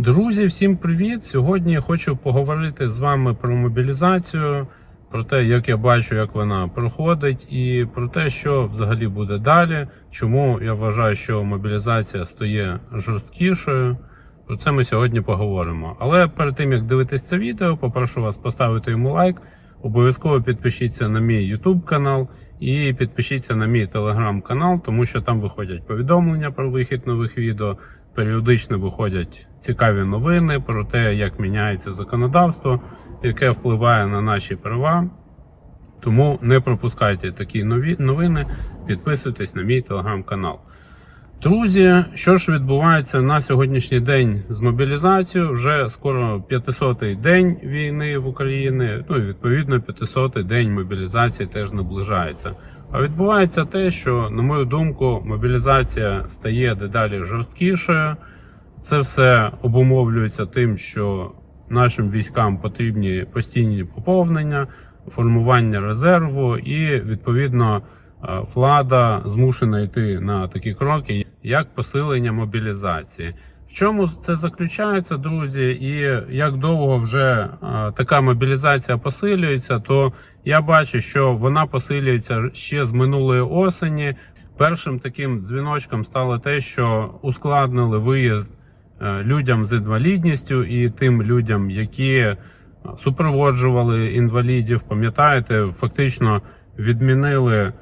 Друзі, всім привіт! Сьогодні я хочу поговорити з вами про мобілізацію, про те, як я бачу, як вона проходить, і про те, що взагалі буде далі. Чому я вважаю, що мобілізація стає жорсткішою. Про це ми сьогодні поговоримо. Але перед тим як дивитись це відео, попрошу вас поставити йому лайк. Обов'язково підпишіться на мій YouTube канал і підпишіться на мій телеграм канал, тому що там виходять повідомлення про вихід нових відео. Періодично виходять цікаві новини про те, як міняється законодавство, яке впливає на наші права. Тому не пропускайте такі нові новини, підписуйтесь на мій телеграм-канал. Друзі, що ж відбувається на сьогоднішній день з мобілізацією? Вже скоро 500-й день війни в Україні. Ну і відповідно 500-й день мобілізації теж наближається. А відбувається те, що, на мою думку, мобілізація стає дедалі жорсткішою. Це все обумовлюється тим, що нашим військам потрібні постійні поповнення, формування резерву, і відповідно е, влада змушена йти на такі кроки, як посилення мобілізації. В чому це заключається, друзі, і як довго вже е, така мобілізація посилюється, то я бачу, що вона посилюється ще з минулої осені. Першим таким дзвіночком стало те, що ускладнили виїзд е, людям з інвалідністю і тим людям, які супроводжували інвалідів. Пам'ятаєте, фактично відмінили е,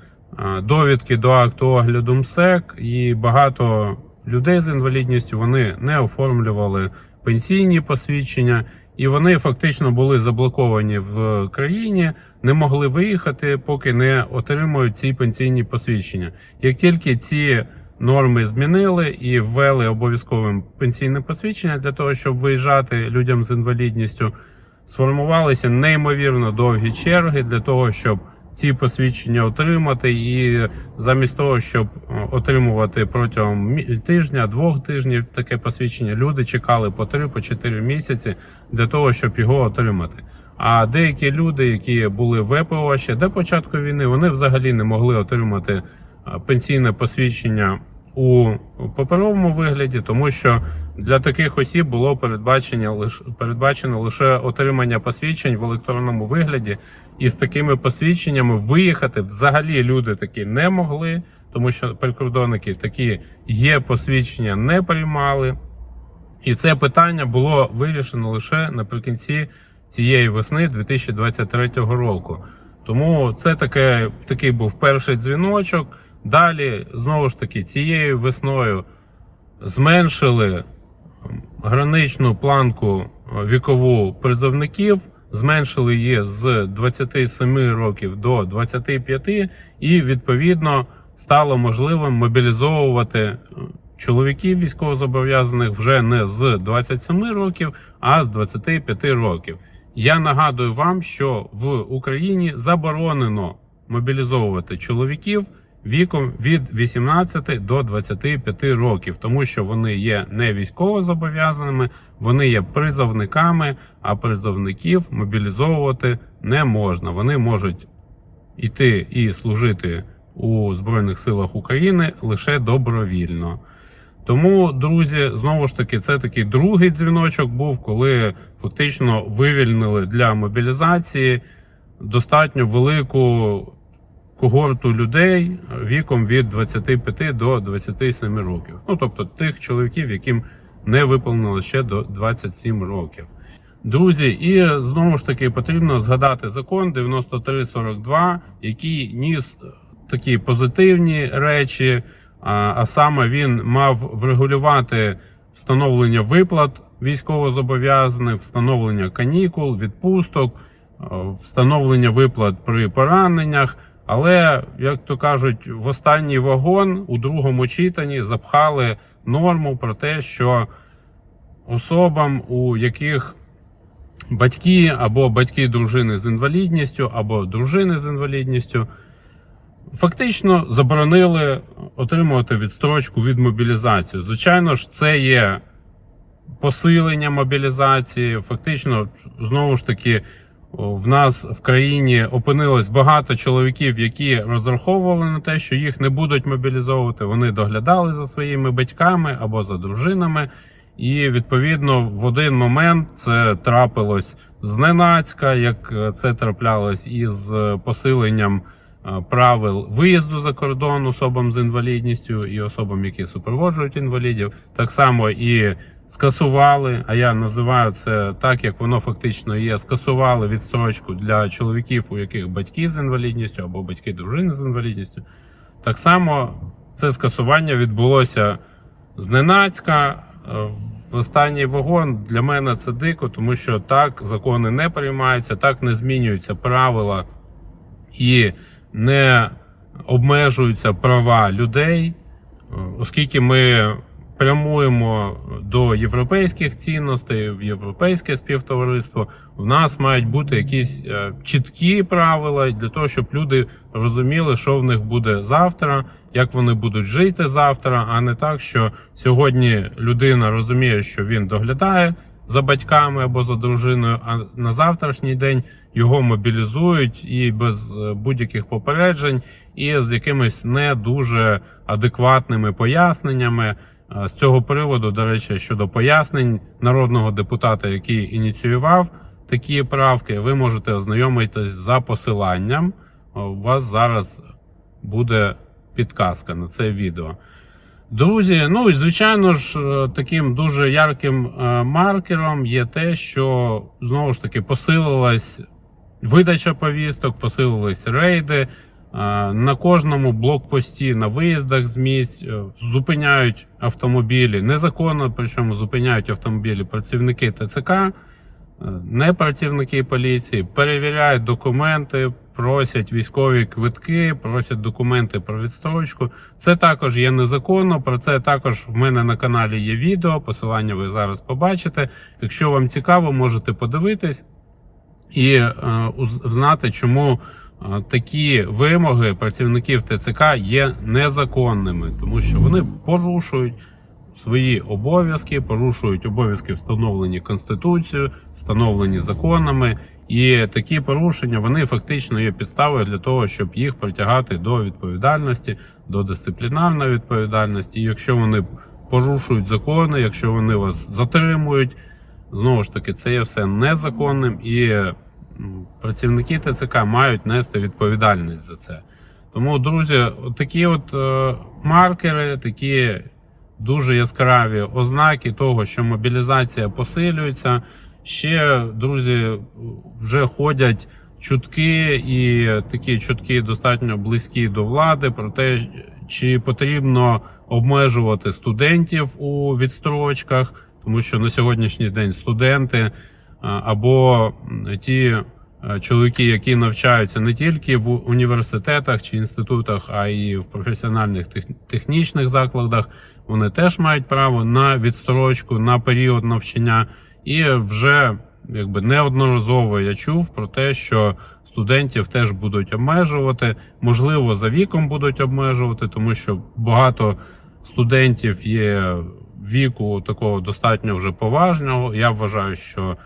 довідки до акту огляду МСЕК, і багато людей з інвалідністю вони не оформлювали пенсійні посвідчення, і вони фактично були заблоковані в країні, не могли виїхати, поки не отримують ці пенсійні посвідчення. Як тільки ці норми змінили і ввели обов'язковим пенсійне посвідчення для того, щоб виїжджати людям з інвалідністю, сформувалися неймовірно довгі черги для того, щоб ці посвідчення отримати, і замість того, щоб е, отримувати протягом тижня, двох тижнів таке посвідчення, люди чекали по три, по чотири місяці для того, щоб його отримати. А деякі люди, які були в ВПО ще до початку війни, вони взагалі не могли отримати е, пенсійне посвідчення у паперовому вигляді, тому що для таких осіб було передбачено лише отримання посвідчень в електронному вигляді, і з такими посвідченнями виїхати взагалі люди такі не могли, тому що прикордонники такі є посвідчення не приймали. І це питання було вирішено лише наприкінці цієї весни 2023 року. Тому це таке, такий був перший дзвіночок. Далі, знову ж таки, цією весною зменшили граничну планку е, вікову призовників, зменшили її з 27 років до 25, і відповідно стало можливим мобілізовувати е, чоловіків військовозобов'язаних вже не з 27 років, а з 25 років. Я нагадую вам, що в Україні заборонено мобілізовувати чоловіків віком від 18 до 25 років, тому що вони є не військовозобов'язаними, вони є призовниками, а призовників мобілізовувати не можна. Вони можуть іти і служити у Збройних силах України лише добровільно. Тому, друзі, знову ж таки, це такий другий дзвіночок був, коли фактично вивільнили для мобілізації достатньо велику когорту людей віком від 25 до 27 років. Ну тобто тих чоловіків, яким не виповнило ще до 27 років. Друзі, і знову ж таки потрібно згадати закон 9342, який ніс такі позитивні речі, а, саме він мав врегулювати встановлення виплат військовозобов'язаних, встановлення канікул, відпусток, встановлення виплат при пораненнях. Але, як то кажуть, в останній вагон у другому читанні запхали норму про те, що особам, у яких батьки або батьки дружини з інвалідністю, або дружини з інвалідністю, фактично заборонили отримувати відстрочку від мобілізації. Звичайно ж, це є посилення мобілізації. Фактично, знову ж таки, в нас в країні опинилось багато чоловіків, які розраховували на те, що їх не будуть мобілізовувати. Вони доглядали за своїми батьками або за дружинами. І відповідно в один момент це трапилось зненацька, як е, це траплялось із е, посиленням е, правил виїзду за кордон особам з інвалідністю і особам, які супроводжують інвалідів. Так само і скасували. А я називаю це так, як воно фактично є. Скасували відстрочку для чоловіків, у яких батьки з інвалідністю або батьки дружини з інвалідністю. Так само це скасування відбулося зненацька. Е, В останній вагон для мене це дико, тому що так закони не приймаються, так не змінюються правила і не обмежуються права людей, Е, оскільки ми прямуємо до європейських цінностей, в європейське співтовариство, в нас мають бути якісь е, чіткі правила для того, щоб люди розуміли, що в них буде завтра, як вони будуть жити завтра, а не так, що сьогодні людина розуміє, що він доглядає за батьками або за дружиною, а на завтрашній день його мобілізують і без е, будь-яких попереджень, і з якимись не дуже адекватними поясненнями. Е, З цього приводу, до речі, щодо пояснень народного депутата, який ініціював такі правки, ви можете ознайомитись за посиланням. Е, У вас зараз буде підказка на це відео. Друзі, ну і звичайно ж, е, таким дуже ярким маркером є те, що знову ж таки посилилась видача повісток, посилились рейди. Е, На кожному блокпості на виїздах з місць е, зупиняють автомобілі незаконно, причому зупиняють автомобілі працівники ТЦК, е, не працівники поліції, перевіряють документи, просять військові квитки, просять документи про відстрочку. Це також є незаконно. Про це також в мене на каналі є відео. Посилання ви зараз побачите. Якщо вам цікаво, можете подивитись і е, знати, чому такі вимоги працівників ТЦК є незаконними, тому що вони порушують свої обов'язки, порушують обов'язки, встановлені Конституцією, встановлені законами. І такі порушення вони фактично є підставою для того, щоб їх притягати до відповідальності, до дисциплінарної відповідальності. І якщо вони порушують закони, якщо вони вас затримують, знову ж таки, це є все незаконним, і працівники ТЦК мають нести відповідальність за це. Тому, друзі, такі от е, маркери, такі дуже яскраві ознаки того, що мобілізація посилюється. Ще, друзі, вже ходять чутки, і такі чутки достатньо близькі до влади про те, чи потрібно обмежувати студентів у відстрочках, тому що на сьогоднішній день студенти або ті е, чоловіки, які навчаються не тільки в університетах чи інститутах, а й в професіональних технічних закладах, вони теж мають право на відстрочку на період навчання. І вже якби неодноразово я чув про те, що студентів теж будуть обмежувати, можливо, за віком будуть обмежувати, тому що багато студентів є віку такого достатньо вже поважного. Я вважаю, що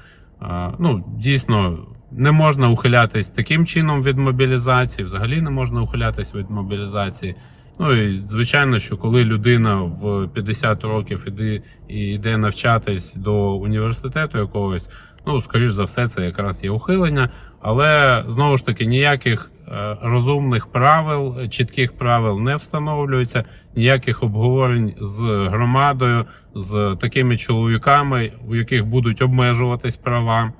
ну, дійсно не можна ухилятись таким чином від мобілізації, взагалі не можна ухилятись від мобілізації. Ну і звичайно, що коли людина в 50 років іде і йде навчатись до університету якогось, ну скоріш за все, це якраз є ухилення. Але знову ж таки ніяких розумних правил, чітких правил не встановлюється, ніяких обговорень з громадою, з такими чоловіками, у яких будуть обмежуватись права,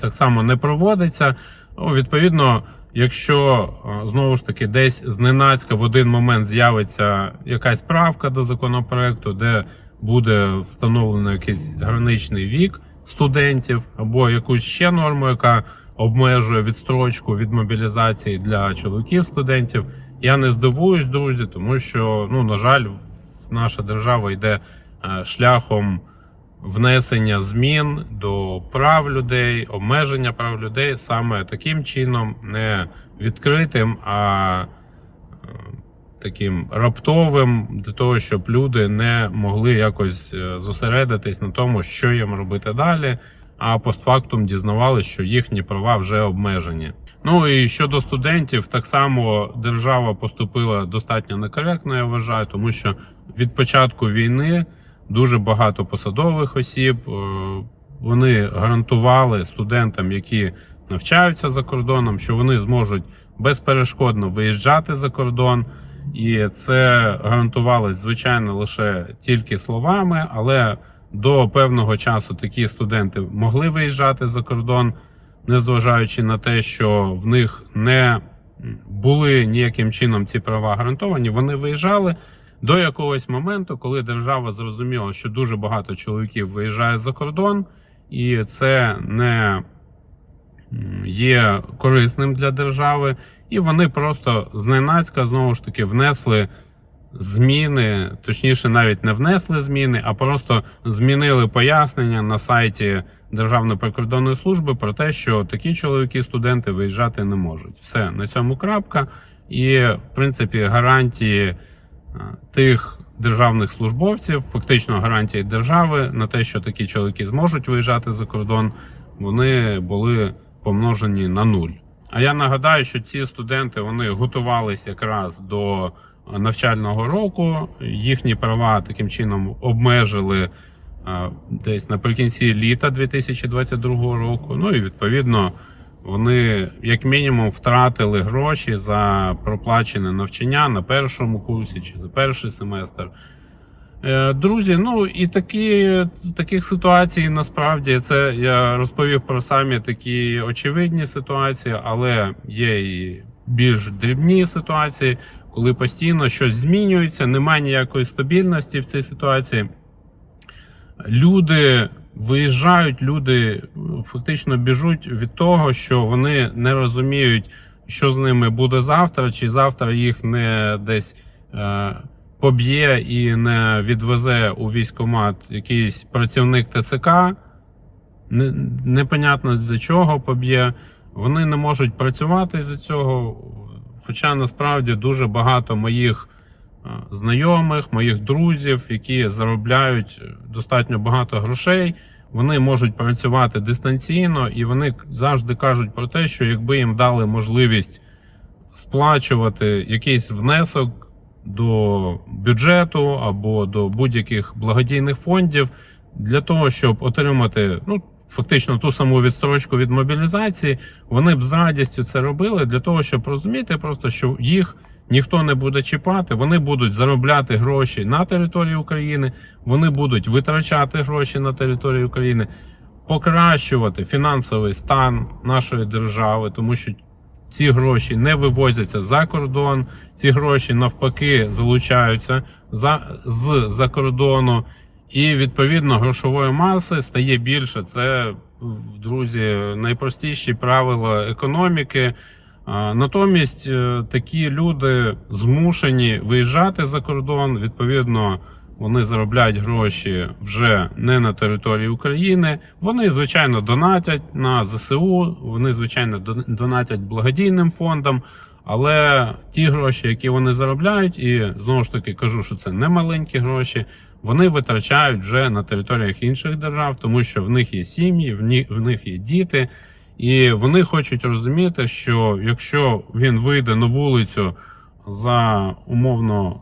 так само не проводиться. Ну, відповідно. Якщо е, знову ж таки десь зненацька в один момент з'явиться якась правка до законопроекту, де буде встановлено якийсь граничний вік студентів, або якусь ще норму, яка обмежує відстрочку від мобілізації для чоловіків студентів, я не здивуюсь, друзі, тому що, ну на жаль, наша держава йде е, шляхом внесення змін до прав людей, обмеження прав людей саме таким чином, не відкритим, а е, таким раптовим, для того, щоб люди не могли якось е, зосередитись на тому, що їм робити далі. А постфактум дізнавалися, що їхні права вже обмежені. Ну і щодо студентів, так само держава поступила достатньо некоректно, я вважаю, тому що від початку війни дуже багато посадових осіб. Е, Вони гарантували студентам, які навчаються за кордоном, що вони зможуть безперешкодно виїжджати за кордон. І це гарантувалось, звичайно, лише тільки словами, але до певного часу такі студенти могли виїжджати за кордон, незважаючи на те, що в них не були ніяким чином ці права гарантовані. Вони виїжджали до якогось моменту, коли держава зрозуміла, що дуже багато чоловіків виїжджає за кордон, і це не є корисним для держави. І вони просто зненацька знову ж таки внесли зміни, точніше, навіть не внесли зміни, а просто змінили пояснення на сайті Державної прикордонної служби про те, що такі чоловіки, студенти виїжджати не можуть. Все на цьому крапка. І в принципі гарантії е, тих державних службовців, фактично гарантії держави на те, що такі чоловіки зможуть виїжджати за кордон, вони були помножені на нуль. А я нагадаю, що ці студенти вони готувалися якраз до навчального року. Їхні права таким чином обмежили е, десь наприкінці літа 2022 року. Ну і відповідно вони, як мінімум, втратили гроші за проплачене навчання на першому курсі чи за перший семестр. Е, Друзі, ну і такі, таких ситуацій насправді це я розповів про самі такі очевидні ситуації, але є і більш дрібні ситуації, коли постійно щось змінюється, немає ніякої стабільності в цій ситуації. Люди виїжджають, люди ну, фактично біжуть від того, що вони не розуміють, що з ними буде завтра, чи завтра їх не десь. Е, поб'є і не відвезе у військкомат якийсь працівник ТЦК, не- непонятно за чого поб'є. Вони не можуть працювати з цього. Хоча насправді дуже багато моїх е, знайомих, моїх друзів, які заробляють достатньо багато грошей. Вони можуть працювати дистанційно, і вони завжди кажуть про те, що якби їм дали можливість сплачувати якийсь внесок до бюджету або до будь-яких благодійних фондів для того, щоб отримати ну фактично ту саму відстрочку від мобілізації, вони б з радістю це робили для того, щоб розуміти, просто що їх ніхто не буде чіпати. Вони будуть заробляти гроші на території України, вони будуть витрачати гроші на території України. Покращувати фінансовий стан нашої держави, тому що ці гроші не вивозяться за кордон, ці гроші навпаки залучаються за, з-за кордону, і відповідно грошової маси стає більше. Це, друзі, найпростіші правила економіки. Натомість е, такі люди змушені виїжджати за кордон. Відповідно, вони заробляють гроші вже не на території України. Вони, звичайно, донатять на ЗСУ, вони, звичайно, донатять благодійним фондам. Але ті гроші, які вони заробляють, і знову ж таки кажу, що це не маленькі гроші, вони витрачають вже на територіях інших держав, тому що в них є сім'ї, в них є діти, і вони хочуть розуміти, що якщо він вийде на вулицю за умовно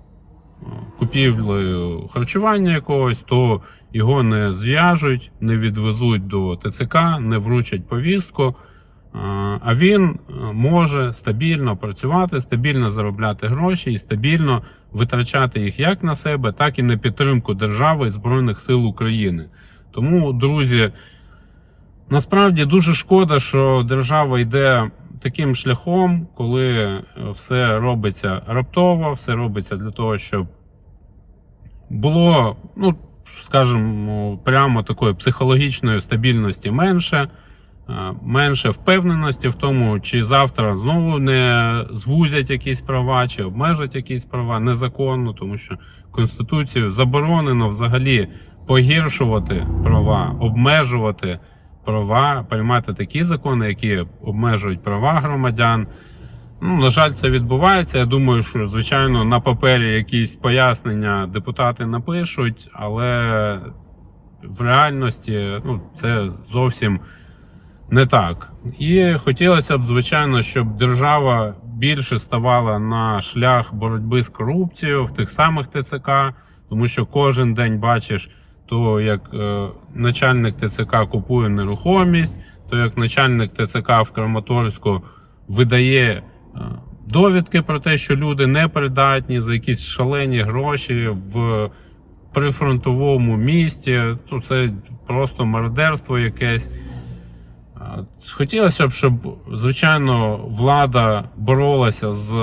е, купівлею харчування якогось, то його не зв'яжуть, не відвезуть до ТЦК, не вручать повістку. Е, А він е, може стабільно працювати, стабільно заробляти гроші і стабільно витрачати їх як на себе, так і на підтримку держави і Збройних сил України. Тому, друзі, насправді дуже шкода, що держава йде таким шляхом, коли е, все робиться раптово, все робиться для того, щоб було, ну, скажімо, прямо такої психологічної стабільності менше. Е, Менше впевненості в тому, чи завтра знову не звузять якісь права, чи обмежать якісь права незаконно, тому що Конституцією заборонено взагалі погіршувати права, обмежувати права, приймати такі закони, які обмежують права громадян. Ну, на жаль, це відбувається. Я думаю, що звичайно на папері якісь пояснення депутати напишуть, але в реальності ну, це зовсім не так. І хотілося б, звичайно, щоб держава більше ставала на шлях боротьби з корупцією в тих самих ТЦК, Тому що кожен день бачиш, то як е, начальник ТЦК купує нерухомість, то як начальник ТЦК в Краматорську видає е, довідки про те, що люди непридатні за якісь шалені гроші в прифронтовому місті. То це просто мародерство якесь. Хотілося б, щоб, звичайно, влада боролася з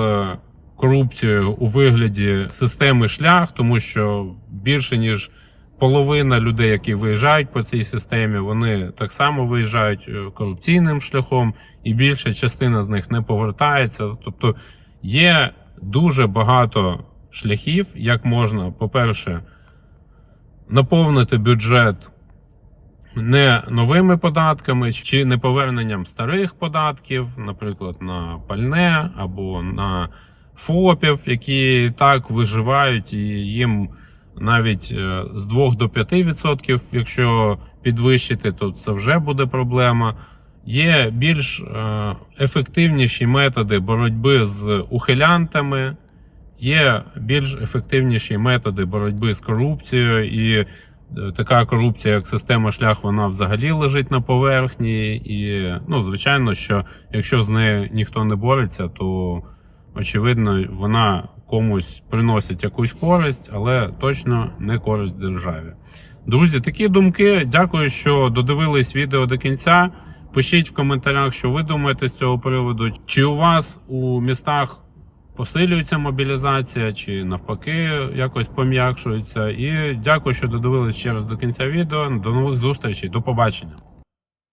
корупцією у вигляді системи шлях, тому що більше ніж половина людей, які виїжджають по цій системі, вони так само виїжджають е, корупційним шляхом, і більша частина з них не повертається. Тобто є дуже багато шляхів, як можна, по-перше, наповнити бюджет не новими податками чи не поверненням старих податків, наприклад, на пальне або на ФОПів, які так виживають, і їм навіть е, з 2 до 5%, якщо підвищити, то це вже буде проблема. Є більш е, ефективніші методи боротьби з ухилянтами, є більш ефективніші методи боротьби з корупцією, і така корупція, як система шлях, вона взагалі лежить на поверхні. І, ну, звичайно, що якщо з нею ніхто не бореться, то очевидно вона комусь приносить якусь користь, але точно не користь державі. Друзі, такі думки. Дякую, що додивились відео до кінця. Пишіть в коментарях, що ви думаєте з цього приводу. Чи у вас у містах посилюється мобілізація, чи навпаки якось пом'якшується. І дякую, що додивились ще раз до кінця відео. До нових зустрічей, до побачення.